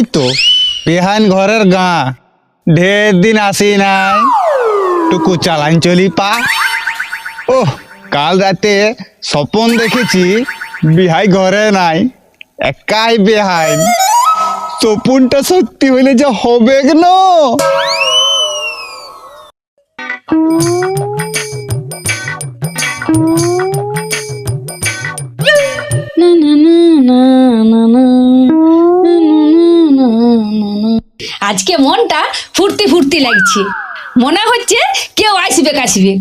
এই তো বেহান ঘরের গা। ঢের দিন আসি নাই। টুকু চালান চলি পা। ও কাল রাতে স্বপন দেখেছি বিহাই ঘরে নাই। একাই বেহাই স্বপনটা সত্যি হইলে যে হবে না। আজকে মনটা ফুর্তি ফুর্তি লাগছে। মনে হচ্ছে কেউ আসবে কাশবে।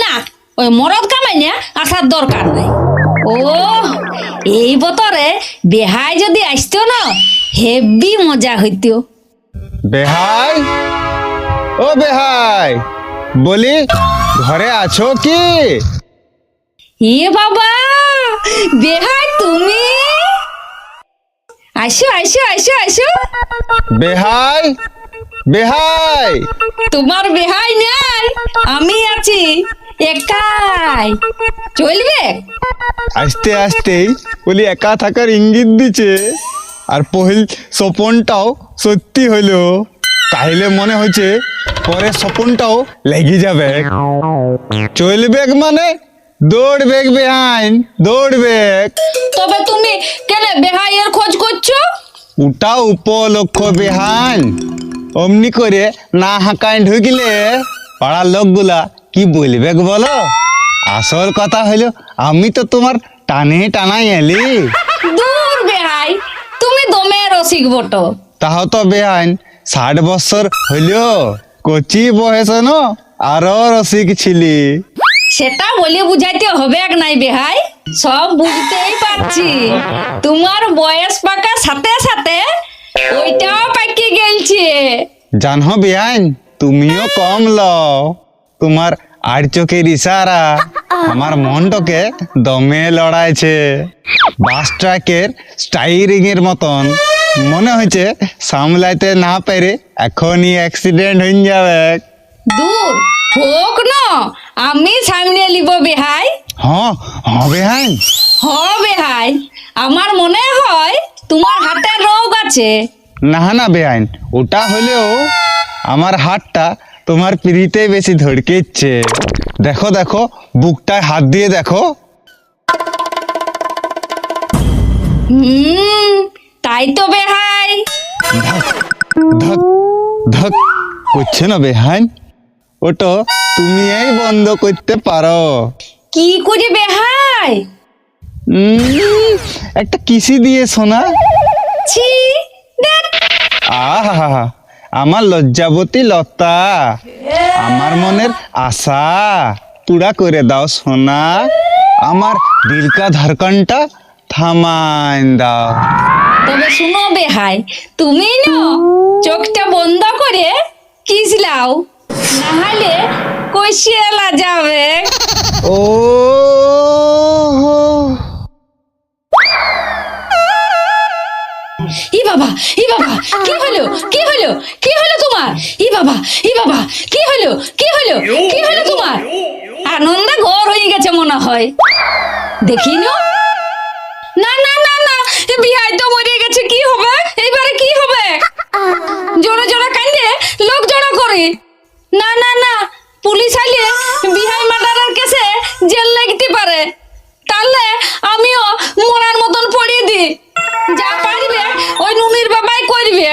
না ওই মরদ কামাই না আসার দরকার নাই। ও এই বতরে বেহাই যদি আসতো না হেভি মজা হইতো। বেহাই ও বেহাই বলি ঘরে আছো কি? এ বাবা বেহাই তুমি? আসো আসো আসো আসো বেহাই বেহাই। তোমার বেহাই নাই আমি আছি একাই। চলবে? আস্তে আস্তেই বলি একা থাকার ইঙ্গিত দিচ্ছে। আর পহিল স্বপনটাও সত্যি হইল। তাহলে মনে হচ্ছে পরে স্বপনটাও লেগে যাবে। চলবে মানে? দৌড়বে বেহাইন দৌড়বে তবে তুমি কেন বেহাইয়ের খোঁজ করছ? ওটা উপলক্ষ বেহান অমনি করে না হাঁকায় ঢুকলে পাড়ার লোকগুলা কি বলবে বলো? আসল কথা হইল আমি তো তোমার টানে টানাই এলি। দূর বেহাই তুমি দমে রসিক বটো। তাহ তো বেহাইন ষাট বছর হইল কচি বয়স ন আরও রসিক ছিলি। সেটা বলে বুঝাইতে হবে এক নাই বেহাই। সব বুঝতেই পারছি। তোমার বয়স পাকার সাথে সাথে ওইটাও পাকি গেলছে। জানো বেহাইন তুমিও কম লও। তোমার আর চোখের ইশারা আমার মনটাকে দমে লড়াইছে। বাস ট্রাকের স্টাইরিং এর মতন। মনে হচ্ছে সামলাইতে না পেরে এখনই অ্যাক্সিডেন্ট হয়ে যাবে। দূর। হোক না আমি সামনে লিব বেহাই। হ্যাঁ হ্যাঁ বেহাইন হ বেহাই আমার মনে হয় তোমার হাতে রোগ আছে। না না বেআইন ওটা হলেও আমার হাতটা তোমার পিড়িতে বেশি ধড়কেচ্ছে। দেখো দেখো বুকটায় হাত দিয়ে দেখো। হুম তাই তো বেহাই। ধক ধক ধক করছে না বেহাইন ওটো তুমি এই বন্ধ করতে পারো। কি করি বেহাই একটা কিসি দিয়ে শোনা ছি আহা আমার লজ্জাবতী লতা। আমার মনের আশা। পুরা করে দাও সোনা। আমার দিলকা ধরকনটা থামাইন দাও। তবে শুনো বেহাই তুমি না চোখটা বন্ধ করে কিসলাও নাহলে কষিয়েলা যাবে। ও ই বাবা ই বাবা কি হলো? কি হলো? কি হলো তোমার? ই বাবা ই বাবা কি হলো? কি হলো? কি হলো তোমার? আনন্দে ঘর হয়ে গেছে মনে হয়। দেখি না। না না না না বিহাই তো মরে গেছে কি হবে? এইবারে কি হবে? জোরে জোরে কান্দে লোক জড়ো করে। না না না, পুলিশ আইলে বিহাই মার্ডারের কেসে জেল লাগতে পারে। তাহলে আমিও মরার মতন পড়িয়ে দিই। যা পারবে, ওই নুনির বাবাই করবে।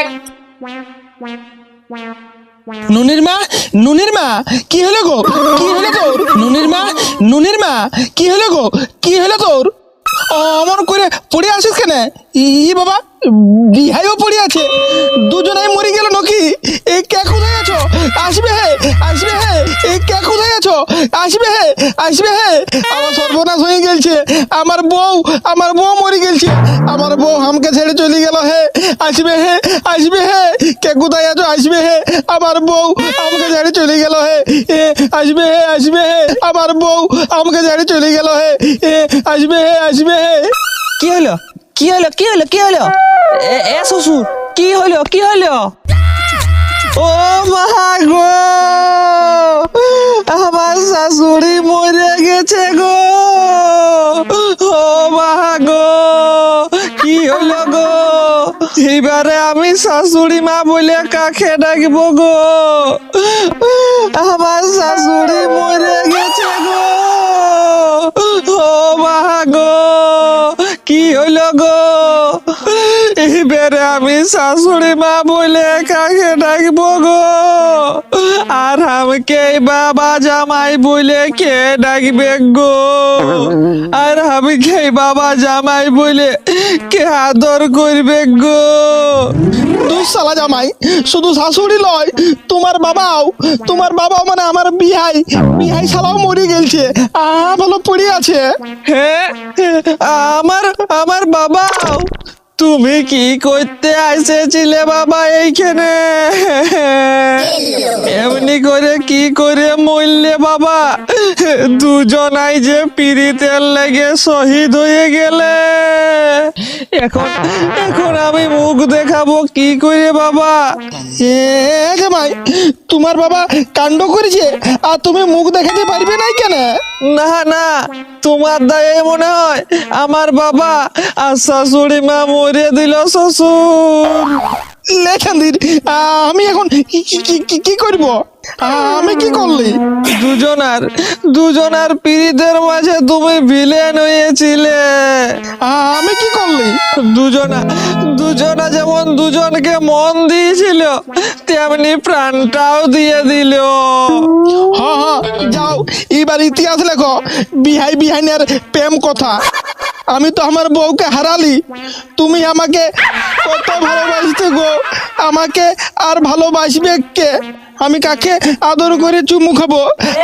নুনির মা নুনির মা কি হলো গো? কি হলো তোর নুনির মা নুনির মা কি হলো গো? কি হলো তোর? অমন করে পড়ে আসিস কেন? ই, বাবা। বিহাইও পড়ে আছে। দুজনাই মরে গেল নাকি? এ কে কোথায় আছো? আসবে হে আসবে হে, এ কে কোথায় আছো? আসবে হে আসবে হে। আমার সর্বনাশ হয়ে গেছে আমার বউ আমার বউ মরে গেছে আমার বউ আমাকে ছেড়ে চলে গেল হে। আসবে হে আসবে হে। কে কোথায় আছো? আসবে হে। আমার বউ আমাকে ছেড়ে চলে গেল হে। এ, আসবে হে আসবে হে। আমার বউ আমাকে ছেড়ে চলে গেল হে। এ, আসবে হে আসবে হে। কি হলো? কি হলো? কি হলো? কি হলো? এ শ্বশুর, কি হলো কি হলো ও মা গো! আমার শাশুড়ি মরে গেছে গো! ও মা গো! কি হলো গো? এইবারে আমি শাশুড়ি মা বলে কাকে ডাকবো গো? আমার শাশুড়ি মরে গেছে গো! ও মা গো! কি হইল গো? এইবারে আমি শাশুড়ি মা বলে কাকে ডাকবো গো? আর আমাকে বাবা জামাই বলে কে ডাকবে গো? আর আমি কে বাবা জামাই বলে কে আদর করবে গো? তুই সালা জামাই শুধু শাশুড়ি লয় তোমার বাবাও তোমার বাবা মানে আমার বিহাই বিহাই শালাও মরে গেলছে আ ভালো পড়ে আছে। হ্যাঁ আমার আমার বাবা তুমি কি করতে আসেছিলে বাবা এইখানে? এমনি করে কি করে মরলে বাবা? দুজনাই যে পিড়িতের লেগে শহীদ হয়ে গেলে। এখন এখন আমি মুখ দেখাবো কি করে বাবা? এ জামাই তোমার বাবা কাণ্ড করেছে আর তুমি মুখ দেখাতে পারবে না কেন? না না তোমার দায়ে মনে হয় আমার বাবা আর শাশুড়ি মা মরে দিল শ্বশুর। লেখান্দির আমি এখন কি করব? আমি কি করলি? দুজনার দুজনার পীড়িতের মাঝে তুমি ভিলেন হয়েছিলে। আমি কি করলি? দুজনা দুজনা যেমন দুজনকে মন দিয়েছিল তেমনি প্রাণটাও দিয়ে দিল। হ্যাঁ যাও এবার ইতিহাস লেখো। বিহাই বিহাইনের প্রেম কথা। আমি তো আমার বউকে হারালি। তুমি আমাকে কত ভালোবাসতে গো? আমাকে আর ভালোবাসবে কে? আমি কাকে আদর করে চুমু খাব?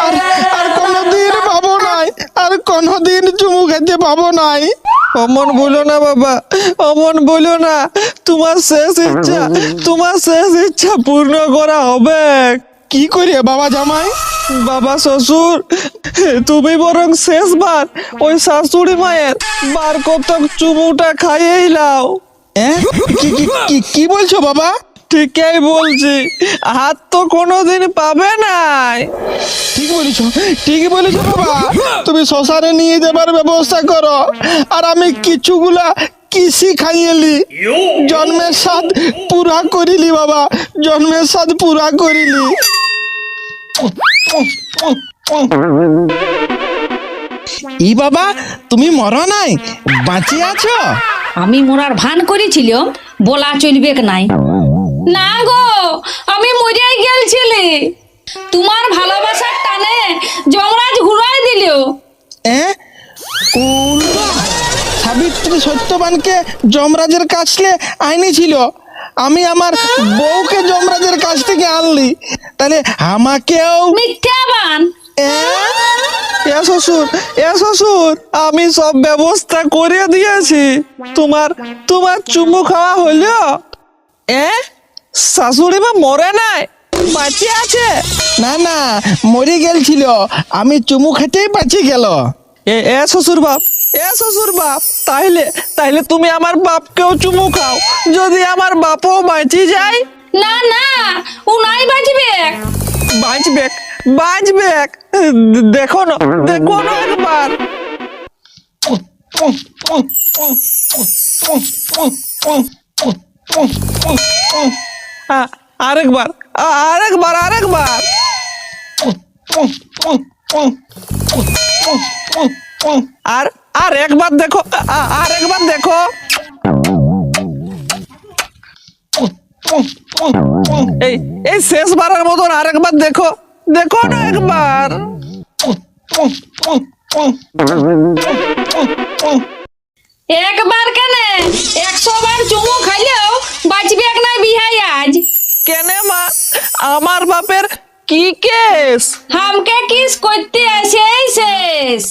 আর আর কোনোদিন পাবো নাই, আর কোনোদিন চুমু খেতে পাবো নাই। অমন বলো না বাবা, অমন বলো না। তোমার শেষ ইচ্ছা, তোমার শেষ ইচ্ছা পূর্ণ করা হবে। কি করে বাবা জামাই? বাবা শ্বশুর, তুমি বরং শেষবার ওই শাশুড়ি মায়ের বার কতক চুমুটা খাইয়েই লাও কি বলছো বাবা? ঠিকই বলছি। হাত তো কোনোদিন পাবে নাই। ঠিক বলেছ ঠিক বলেছ বাবা। তুমি শ্মশানে নিয়ে যাবার ব্যবস্থা করো। আর আমি কিছুগুলা কিসি খাইয়েলি। জন্মের স্বাদ পুরা করিলি বাবা। জন্মের স্বাদ পুরা করিলি। ই বাবা তুমি মরো নাই। বাঁচিয়ে আছো? আমি মোরার ভান করেছিলাম বলা চলবে নাই। না গো আমি মরিয়াই গেলছিলি। তোমার ভালোবাসার টানে যমরাজ ঘুরাই দিল। উল্টো সাবিত্রী সত্যবানকে যমরাজের কাছে আইনি ছিল আমি আমার বউকে যমরাজের কাছ থেকে আনলি। তাহলে আমাকেও মিথ্যাবান। এ? শ্বশুর এ শ্বশুর আমি সব ব্যবস্থা করে দিয়েছি। তোমার তোমার চুমু খাওয়া হলো? শাশুড়ি মা মরে নাই? বাঁচিয়ে আছে? না না মরে গেলছিল। আমি চুমু খেতেই পাচ্ছি গেল। এ এ শ্বশুর বাপ এ শ্বশুর বাপ তাইলে তাইলে তুমি আমার বাপকেও চুমু খাও। যদি আমার বাপও বাঁচি যায়? না না ও নাই বাজবে বাঁচবে। বাঁচবে দেখো না দেখো না একবার। আ- আরেকবার আ- আরেকবার আরেকবার আর আর একবার দেখো আ- আর একবার দেখো এই এই শেষবারের মতন আরেকবার দেখো দেখো না একবার একবার কেন একশো বার চুমু খাইলেও বাঁচবে না বিহাই আজ কেনে মা? আমার বাপের কি কেস হামকে কিস করতে এসেই শেষ।